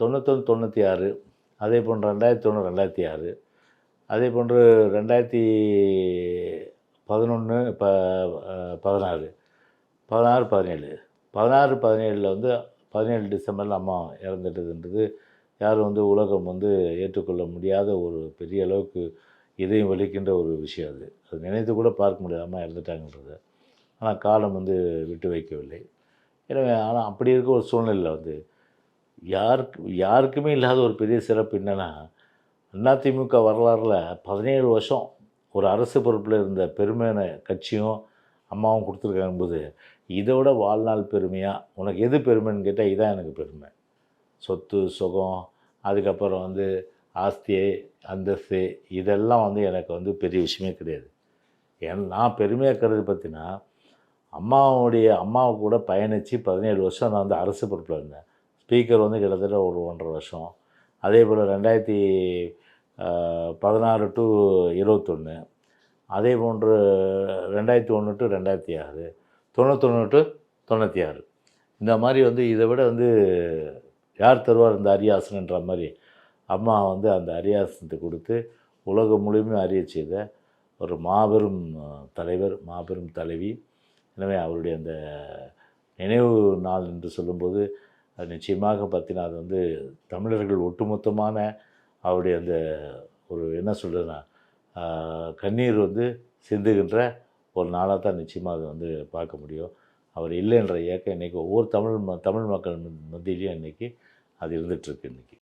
தொண்ணூத்தொன்று தொண்ணூற்றி ஆறு அதே போன்று ரெண்டாயிரத்தி ஒன்று ரெண்டாயிரத்தி ஆறு அதே போன்று ரெண்டாயிரத்தி பதினொன்று ப பதினாறு பதினாறு பதினேழு. பதினாறு பதினேழில் வந்து பதினேழு டிசம்பரில் அம்மா இறந்துட்டதுன்றது யாரும் வந்து உலகம் வந்து ஏற்றுக்கொள்ள முடியாத ஒரு பெரிய அளவுக்கு இதையும் வலிக்கின்ற ஒரு விஷயம் அது. அது நினைத்து கூட பார்க்க முடியாது அம்மா இறந்துட்டாங்கன்றது. ஆனால் காலம் வந்து விட்டு வைக்கவில்லை. எனவே ஆனால் அப்படி இருக்க ஒரு சூழ்நிலையில் வந்து யாருக்கு யாருக்குமே இல்லாத ஒரு பெரிய சிறப்பு என்னென்னா அதிமுக வரலாறில் பதினேழு வருஷம் ஒரு அரசு பொறுப்பில் இருந்த பெருமையான கட்சியும் அம்மாவும் கொடுத்துருக்காங்க போது இதோட வாழ்நாள் பெருமையாக உனக்கு எது பெருமைன்னு கேட்டால் இதான் எனக்கு பெருமை. சொத்து சுகம் அதுக்கப்புறம் வந்து ஆஸ்தி அந்தஸ்து இதெல்லாம் வந்து எனக்கு வந்து பெரிய விஷயமே கிடையாது. ஏன் நான் பெருமையாக கருது பார்த்தீங்கன்னா அம்மாவுடைய அம்மாவை கூட பயணித்து பதினேழு வருஷம் நான் வந்து அரசு பொறுப்பில் இருந்தேன். ஸ்பீக்கர் வந்து கிட்டத்தட்ட ஒரு ஒன்றரை வருஷம். அதே போல் ரெண்டாயிரத்தி பதினாறு டு இருபத்தொன்று அதே போன்று ரெண்டாயிரத்தி ஒன்று டு ரெண்டாயிரத்தி ஆறு. தொண்ணூத்தொன்று டு தொண்ணூற்றி ஆறு. இந்த மாதிரி வந்து இதை விட வந்து யார் தருவார் இந்த அரியாசனன்ற மாதிரி அம்மா வந்து அந்த அரியாசனத்தை கொடுத்து உலகம் முழுமையும் அறிய செய்த ஒரு மாபெரும் தலைவர் மாபெரும் தலைவி. எனவே அவருடைய அந்த நினைவு நாள் என்று சொல்லும்போது அது நிச்சயமாக பார்த்தீங்கன்னா அது வந்து தமிழர்கள் ஒட்டுமொத்தமான அவருடைய அந்த ஒரு என்ன சொல்கிறதுனா கண்ணீர் வந்து சிந்துகின்ற ஒரு நாளாக தான் நிச்சயமாக அது வந்து பார்க்க முடியும். அவர் இல்லைன்ற இயக்கம் இன்றைக்கி ஒவ்வொரு தமிழ் ம தமிழ் மக்கள் மத்தியிலையும் இன்றைக்கி அது இருந்துகிட்ருக்கு இன்றைக்கி